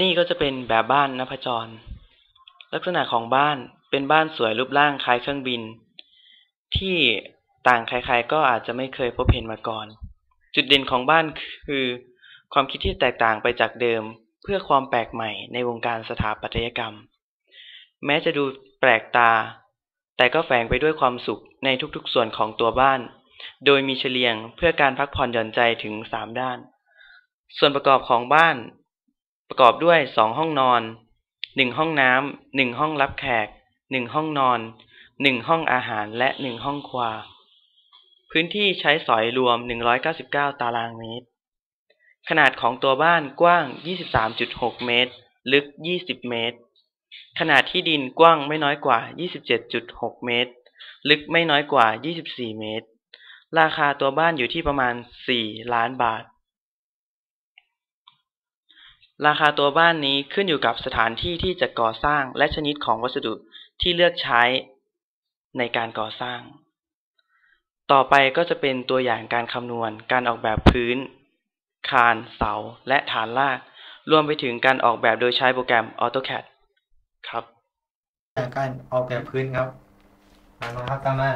นี่ก็จะเป็นแบบบ้านนพจร ลักษณะของบ้านเป็นบ้านสวยรูปร่างคล้ายเครื่องบิน ที่ต่างใครๆก็อาจจะไม่เคยพบเห็นมาก่อน จุดเด่นของบ้านคือ ความคิดที่แตกต่างไปจากเดิม เพื่อความแปลกใหม่ในวงการสถาปัตยกรรม แม้จะดูแปลกตา แต่ก็แฝงไปด้วยความสุขในทุกๆส่วนของตัวบ้าน โดยมีเฉลียงเพื่อการพักผ่อนหย่อนใจถึงสามด้าน ส่วนประกอบของบ้าน ประกอบด้วยสองห้องนอนหนึ่งห้องน้ำหนึ่งห้องรับแขกหนึ่งห้องนอนหนึ่งห้องอาหารและหนึ่งห้องครัว พื้นที่ใช้สอยรวม 199 ตารางเมตร ขนาดของตัวบ้านกว้าง 23.6 เมตร ลึก 20 เมตร ขนาดที่ดินกว้างไม่น้อยกว่า 27.6 เมตร ลึกไม่น้อยกว่า 24 เมตร ราคาตัวบ้านอยู่ที่ประมาณ 4 ล้านบาท ราคาตัวบ้านนี้ขึ้นอยู่กับสถานที่ที่จะก่อสร้างและชนิดของวัสดุที่เลือกใช้ในการก่อสร้าง ต่อไปก็จะเป็นตัวอย่างการคำนวณ การออกแบบพื้น คานเสา และฐานราก รวมไปถึงการออกแบบโดยใช้โปรแกรม AutoCAD ครับการออกแบบพื้นครับตามมาครับตามมา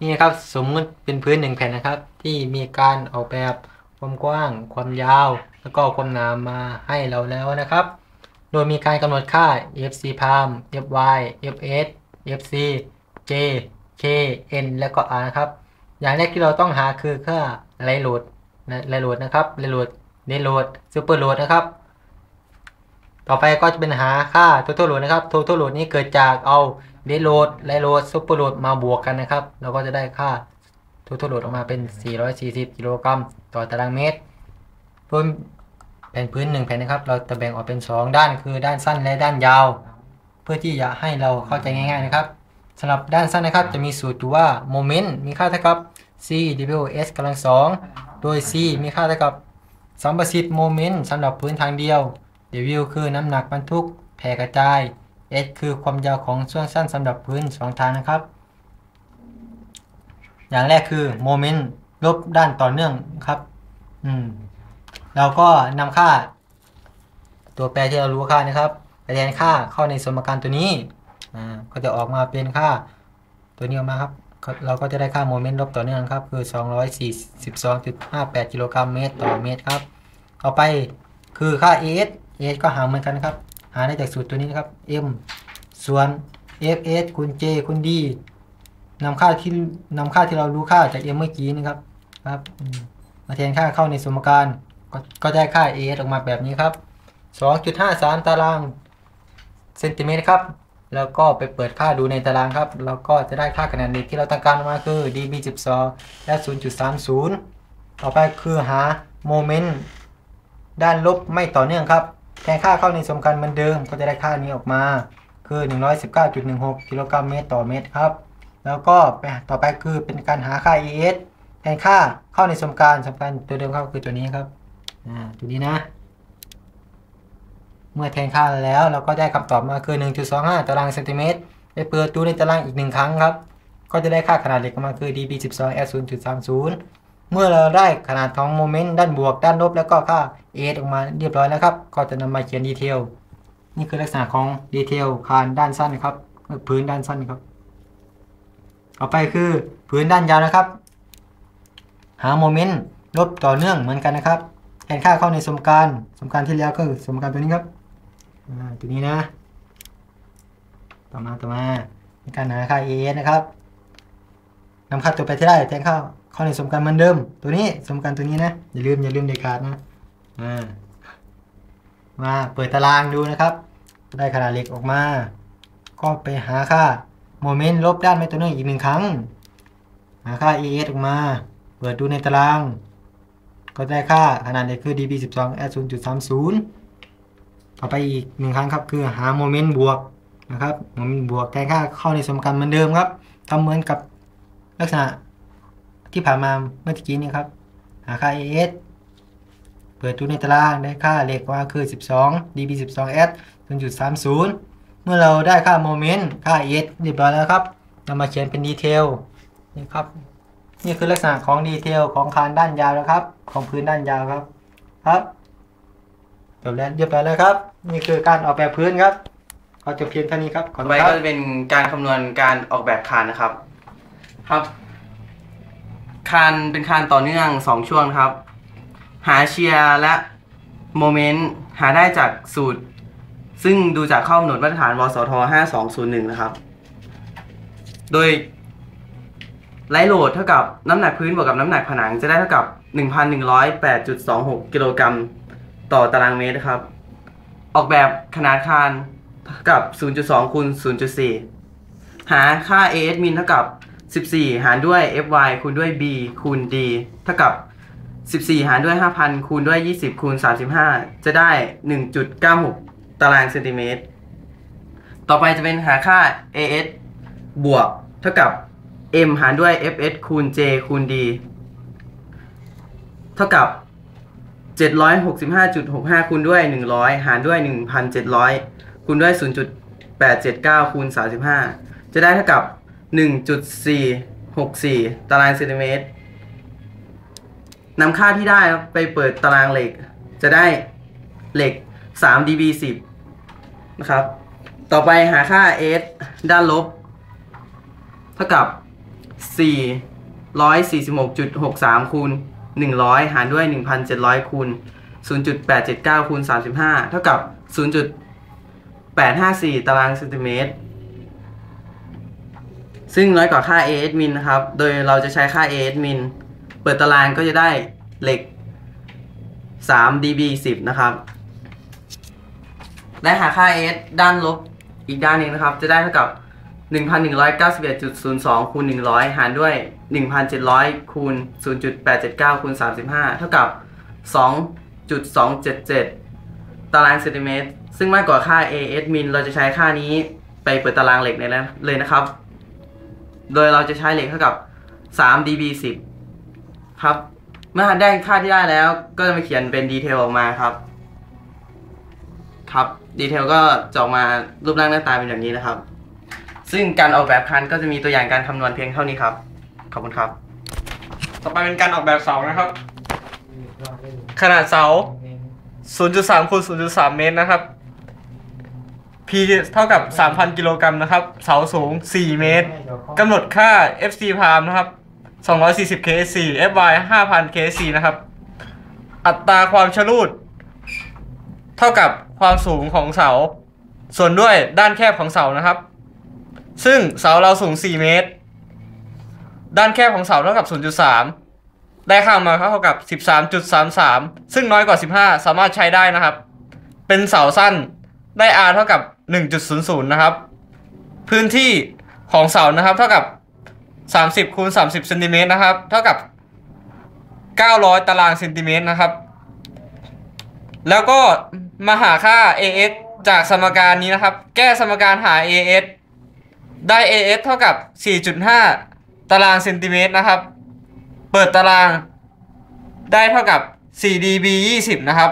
นี่ครับสมมติเป็นพื้นหนึ่งแผ่นนะครับ ที่มีการออกแบบความกว้าง ความยาว แล้วก็ความหนามาให้เราแล้วนะครับ โดยมีการกำหนดค่า fc palm fy fs fc j k n แล้วก็ r นะครับ อย่างแรกที่เราต้องหาคือค่าไรโหลดไรโหลดนะครับไรโหลดเดโหลดซูเปอร์โหลดนะครับ ต่อไปก็จะเป็นหาค่า total load นะครับ total load นี้เกิดจากเอา dead load และ load super load มาบวกกันนะครับ เราก็จะได้ค่า total load ออกมาเป็น 440 กิโลกรัมต่อตารางเมตร โดยแผ่นพื้น1แผ่นนะครับ เราจะแบ่งออกเป็น 2 ด้านคือด้านสั้นและด้านยาว เพื่อที่จะให้เราเข้าใจง่ายๆนะครับสำหรับด้านสั้นนะครับจะมีสูตรอยู่ว่า moment มีค่าเท่ากับ c w s กำลัง2โดย c มีค่าเท่ากับสัมประสิทธิ์โมเมนต์สำหรับพื้นทางเดียว w คือน้ำหนักบรรทุกแผ่กระจาย s คือความยาวของช่วงสั้นสำหรับพื้น 2 ทางนะครับ อย่างแรกคือโมเมนต์ลบด้านต่อเนื่องครับ อืม เราก็นำค่า ตัวแปรที่เรารู้ค่านะครับไปแทนค่าเข้าในสมการตัวนี้อ่าก็จะออกมาเป็นค่าตัวนี้ออกมาครับ เราก็จะได้ค่าโมเมนต์ลบต่อเนื่องครับ คือ 242.58กิโลกรัมเมตรต่อเมตรครับต่อไปคือค่า AS AS ก็หาเหมือนกันครับ หาได้จากสูตรตัวนี้นะครับ M ส่วน FS คูณ J คูณ D นำค่าที่นำค่าที่เรารู้ค่าจาก M เมื่อกี้นะครับครับมาแทนค่าเข้าในสมการ กก็ได้ค่า AS ออกมาแบบนี้ครับ 2.53 ตารางเซนติเมตรครับ แล้วก็ไปเปิดค่าดูในตารางครับเราก็จะได้ค่าขนาดเหล็กที่เราต้องการมาคือ db 12 และ 0.30 ต่อไปคือหาโมเมนต์ด้านลบไม่ต่อเนื่องครับ แทนค่าเข้าในสมการเหมือนเดิม ก็จะได้ค่านี้ออกมา คือ 119.16 กิโลกรัมเมตรต่อเมตรครับ แล้วก็ไปต่อไปคือเป็นการหาค่า ES แทนค่าเข้าในสมการสมการตัวเดิมครับคือตัวนี้ครับ อ่าตัวนี้นะ เมื่อแทนค่าแล้วเราก็ได้คำตอบมาคือ 1.25 ตารางเซนติเมตรไปเปิดดูในตารางอีกหนึ่งครั้งครับ ก็จะได้ค่าขนาดเหล็กออกมาคือ db 12 s 0.30 เมื่อเราได้ขนาดของโมเมนต์ด้านบวกด้านลบแล้วก็ค่า a ออกมาเรียบร้อยแล้วครับ ก็จะนำมาเขียนดีเทล นี่คือลักษณะของดีเทลคานด้านสั้นครับพื้นด้านสั้นครับต่อไปคือพื้นด้านยาวนะครับ หาโมเมนต์ลบต่อเนื่องเหมือนกันนะครับ นค่าเข้าในสมการสมการที่แล้วก็คือสมการตัวนี้ครับตัวนี้นะต่อมาต่อมาในการหาค่า AS นะครับนำค่าตัวไปที่ได้แทนค่าเข้าในสมการเหมือนเดิม ตัวนี้สมการตัวนี้นะ อย่าลืมอย่าลืมเด็ดขาดนะอ่ามาเปิดตารางดูนะครับ ได้ขนาดเล็กออกมา ก็ไปหาค่าโมเมนต์ลบด้านไม่ตัวนึงอีกหนึ่งครั้ง หาค่า AS ออกมา เปิดดูในตาราง ก็ได้ค่าขนาดเหล็กคือ db 12 s 0.30 ต่อไปอีกหนึ่งครั้งครับคือหาโมเมนต์บวกนะครับโมเมนต์บวกแทนค่าเข้าในสมการเหมือนเดิมครับทำเหมือนกับลักษณะที่ผ่านมาเมื่อกี้นี้ครับ หาค่า AS เปิดดูในตารางได้ค่าเล็กว่าคือ 12 db 12 s 0.30 เมื่อเราได้ค่าโมเมนต์ค่า AS เรียบร้อยแล้วครับนำมาเขียนเป็นดีเทลนี่ครับ นี่คือลักษณะของดีเทลของคานด้านยาวนะครับ ของพื้นด้านยาวครับ ครับจบแล้วเรียบร้อยแล้วครับ นี่คือการออกแบบพื้นครับขอจบเพียงเท่านี้ครับขอบต่อคุไปครัก็บจะเป็นการคำนวณการออกแบบคานนะครับ ครับ คานเป็นคานต่อเนื่องสองช่วงครับ หาเชียร์และโมเมนต์หาได้จากสูตร ซึ่งดูจากข้อกำหนดมาตรฐานวสท 5201 นะครับ โดย ไลท์โหลดเท่ากับน้ำหนักพื้นบวกกับน้ำหนักผนังจะได้เท่ากับ 1,108.26 กิโลกรัมต่อตารางเมตรนะครับ ออกแบบขนาดคานเท่ากับ 0.2คูณ0.4 หาค่า AS min เท่ากับ 14 หารด้วย FY คูณด้วย B คูณ D เท่ากับ 14 หารด้วย 5,000 คูณด้วย 20 คูณ 35 จะได้ 1.96 ตารางเซนติเมตร ต่อไปจะเป็นหาค่า AS บวกเท่ากับ M หารด้วย FS คูณ J คูณ D เท่ากับ 765.65 คูณด้วย 100 หารด้วย 1,700 คูณด้วย 0.879 คูณ 35 จะได้เท่ากับ 1.464 ตารางเซนติเมตรนำค่าที่ได้ไปเปิดตารางเหล็ก จะได้เหล็ก 3 dB 10 นะครับ ต่อไปหาค่า S ด้านลบ เท่ากับ 446.63คูณ100 หารด้วย 1,700คูณ0.879คูณ35 เท่ากับ 0.854 ตารางเซนติเมตร ซึ่งน้อยกว่าค่า AS min นะครับ โดยเราจะใช้ค่า AS min เปิดตารางก็จะได้เหล็ก 3 dB 10 นะครับ และหาค่า AS ด้านลบอีกด้านหนึ่งนะครับ จะได้เท่ากับ 1,191.02คูณ100 หารด้วย 1,700คูณ0.879คูณ35 เท่ากับ 2.277 ตารางเซนติเมตร ซึ่งมากกว่าค่า AS min เราจะใช้ค่านี้ไปเปิดตารางเหล็กเลยนะครับ โดยเราจะใช้เหล็กเท่ากับ 3 dB 10 ครับ เมื่อได้ค่าที่ได้แล้วก็จะมาเขียนเป็นดีเทลออกมาครับ ครับ ดีเทลก็จะออกมารูปร่างหน้าตาเป็นอย่างนี้นะครับ ซึ่งการออกแบบคันก็จะมีตัวอย่างการคำนวณเพียงเท่านี้ครับ ขอบคุณครับ ต่อไปเป็นการออกแบบเสานะครับ ขนาดเสา 0.3คูณ0.3 เมตรนะครับ P เท่ากับ 3,000 กิโลกรัมนะครับ เสาสูง 4 เมตรกำหนดค่า FC พามนะครับ 240 KSC FY 5,000 KSC นะครับ อัตราความชะลูด เท่ากับความสูงของเสา ส่วนด้วยด้านแคบของเสานะครับ ซึ่งเสาเราสูง 4 เมตร ด้านแคบของเสาเท่ากับ 0.3 ได้ค่ามาเท่ากับ 13.33 ซึ่งน้อยกว่า 15 สามารถใช้ได้นะครับ เป็นเสาสั้นได้ R เท่ากับ 1.00 นะครับ พื้นที่ของเสานะครับ เท่ากับ 30คูณ30เซนติเมตรนะครับ เท่ากับ 900 ตารางเซนติเมตรนะครับ แล้วก็มาหาค่า AX จากสมการนี้นะครับ แก้สมการหา AS ได้ AS เท่ากับ 4.5 ตารางเซนติเมตรนะครับ เปิดตารางได้เท่ากับ 4 dB 20 นะครับ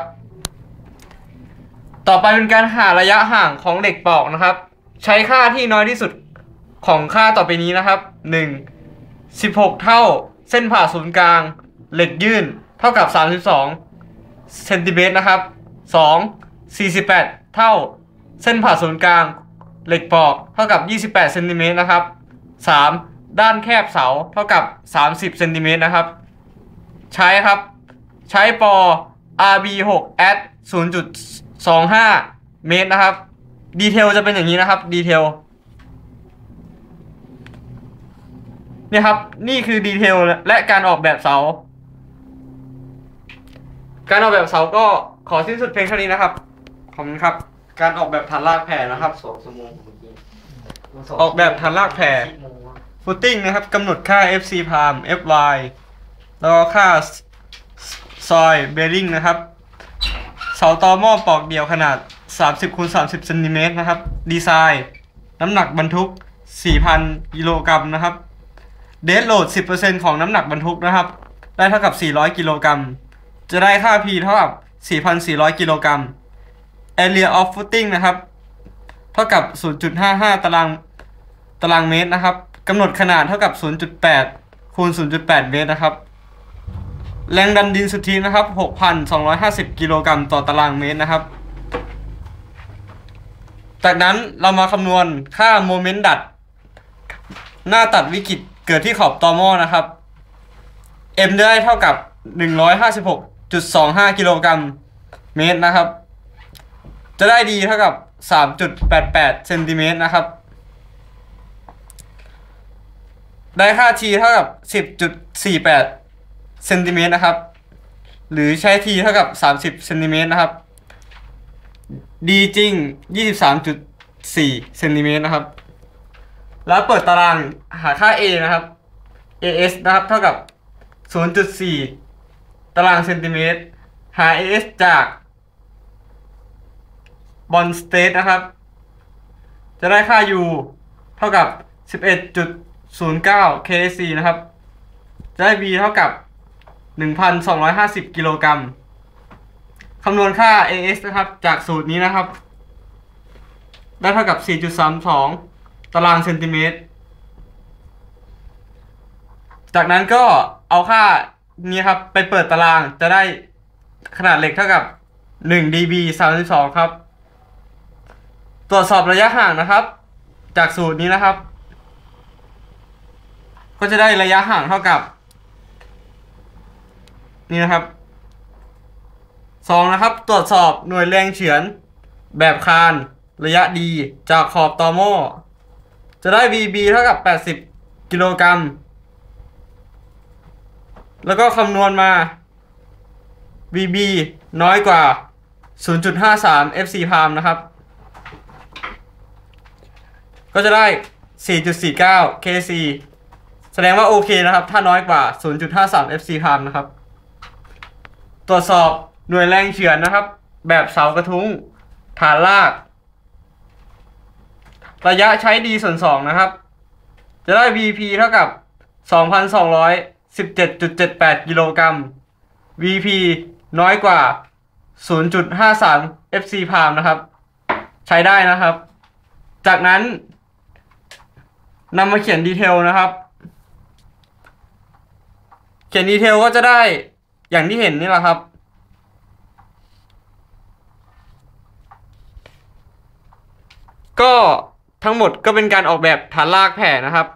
ต่อไปเป็นการหาระยะห่างของเหล็กปอกนะครับ ใช้ค่าที่น้อยที่สุดของค่าต่อไปนี้นะครับ 1 16 เท่าเส้นผ่าศูนย์กลาง เหล็กยื่นเท่ากับ 32เซนติเมตรนะครับ 2 48 เท่า เส้นผ่าศูนย์กลาง เหล็กปอกเท่ากับ 28เซนติเมตรนะครับ 3. ด้านแคบเสาเท่ากับ 30เซนติเมตรนะครับ ใช้ครับ ใช้ปอ RB6 at 0.25 เมตรนะครับ ดีเทลจะเป็นอย่างนี้นะครับ ดีเทลนี่ครับ นี่คือดีเทลและการออกแบบเสา การออกแบบเสาก็ขอสิ้นสุดเพียงเท่านี้นะครับ ขอบคุณครับ การออกแบบฐานรากแผ่นะครับสองชั่วโมงเมื่อกี้ออกแบบฐานรากแผ่ฟุตติ้งนะครับกำหนดค่า FC พาม FY แล้วก็ค่าซอยเบริงนะครับ เสาตอหม้อปอกเดียวขนาด 30คูณ30เซนติเมตรนะครับ ดีไซน์ น้ำหนักบรรทุก 4,000 กิโลกรัมนะครับ เดดโหลด 10%ของน้ำหนักบรรทุกนะครับ ได้เท่ากับ 400 กิโลกรัม จะได้ค่า P เท่ากับ 4,400 กิโลกรัม Area of Footing นะครับ เท่ากับ 0.55 ตารางตารางเมตรนะครับกำหนดขนาดเท่ากับ 0.8 คูณ 0.8 เมตรนะครับ แรงดันดินสุทธินะครับ 6,250 กิโลกรัมต่อตารางเมตรนะครับ จากนั้นเรามาคำนวณค่าโมเมนต์ดัด หน้าตัดวิกฤตเกิดที่ขอบตอม้อนะครับ M ได้เท่ากับ 156.25 กิโลกรัมเมตรนะครับ จะได้ดีเท่ากับ 3.88เซนติเมตรนะครับ ได้ค่า T เท่ากับ 10.48เซนติเมตรนะครับ หรือใช้ T เท่ากับ 30เซนติเมตรนะครับ ดีจริง 23.4เซนติเมตรนะครับ แล้วเปิดตารางหาค่า A นะครับ AS นะครับเท่ากับ 0.4 ตารางเซนติเมตร หา AS จาก บอลสเตทนะครับ จะได้ค่า U เท่ากับ 11.09 KC นะครับ จะได้ B เท่ากับ 1,250 กิโลกรัมคำนวณค่า AS นะครับ จากสูตรนี้นะครับ ได้เท่ากับ 4.32 ตารางเซนติเมตร จากนั้นก็เอาค่านี้ครับ ไปเปิดตารางจะได้ขนาดเหล็กเท่ากับ 1 dB 32 ครับ ตรวจสอบระยะห่างนะครับ จากสูตรนี้นะครับ ก็จะได้ระยะห่างเท่ากับ นี่นะครับสองนะครับ ตรวจสอบหน่วยแรงเฉือน แบบคาน ระยะดีจากขอบตอหม้อจะได้ VB เท่ากับ 80 กิโลกรัม แล้วก็คำนวณมา VB น้อยกว่า 0.53 FC พามนะครับ ก็จะได้ 4.49 KC แสดงว่าโอเคนะครับ ถ้าน้อยกว่า 0.53 FC พามนะครับ ตรวจสอบหน่วยแรงเฉือนนะครับ แบบเสากระทุ้งฐานลาก ระยะใช้ดีส่วนสองนะครับ จะได้ VP เท่ากับ 2,217.78 กิโลกรัม VP น้อยกว่า 0.53 FC พามนะครับ ใช้ได้นะครับ จากนั้น นำมาเขียนดีเทลนะครับ เขียนดีเทลก็จะได้อย่างที่เห็นนี่แหละครับ ก็ทั้งหมดก็เป็นการออกแบบฐานลากแผ่นะครับ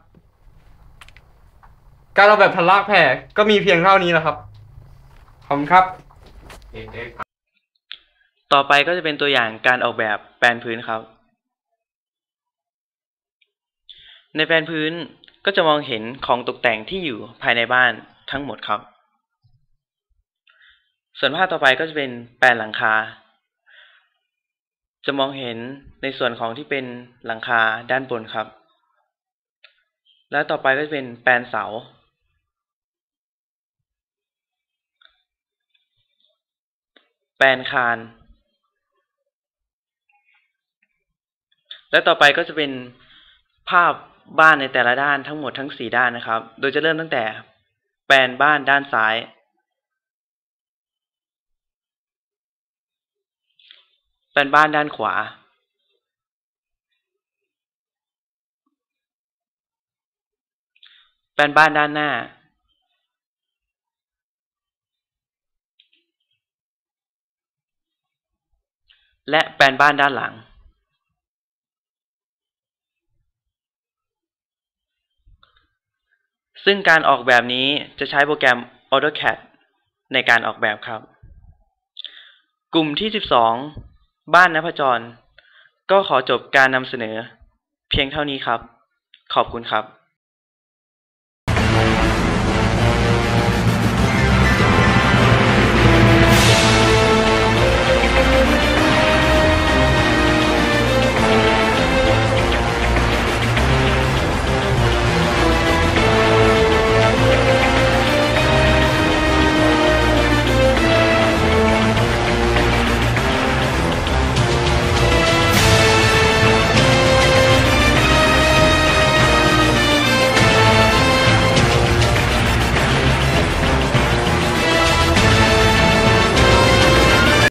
การออกแบบฐานลากแผ่ก็มีเพียงเท่านี้แหละครับ ขอบคุณครับ ต่อไปก็จะเป็นตัวอย่างการออกแบบแปลนพื้นครับ ในแปลนพื้นก็จะมองเห็นของตกแต่งที่อยู่ภายในบ้านทั้งหมดครับ ส่วนภาพต่อไปก็จะเป็นแปลนหลังคา จะมองเห็นในส่วนของที่เป็นหลังคาด้านบนครับ และต่อไปก็จะเป็นแปลนเสา แปลนคาน และต่อไปก็จะเป็น ภาพบ้านในแต่ละด้านทั้งหมดทั้งสี่ด้านนะครับ โดยจะเริ่มตั้งแต่แปลนบ้านด้านซ้าย แปลนบ้านด้านขวา แปลนบ้านด้านหน้า และแปลนบ้านด้านหลัง ซึ่งการออกแบบนี้จะใช้โปรแกรม AutoCAD ในการออกแบบครับ กลุ่มที่ 12 บ้านนพจร ก็ขอจบการนำเสนอ เพียงเท่านี้ครับ ขอบคุณครับ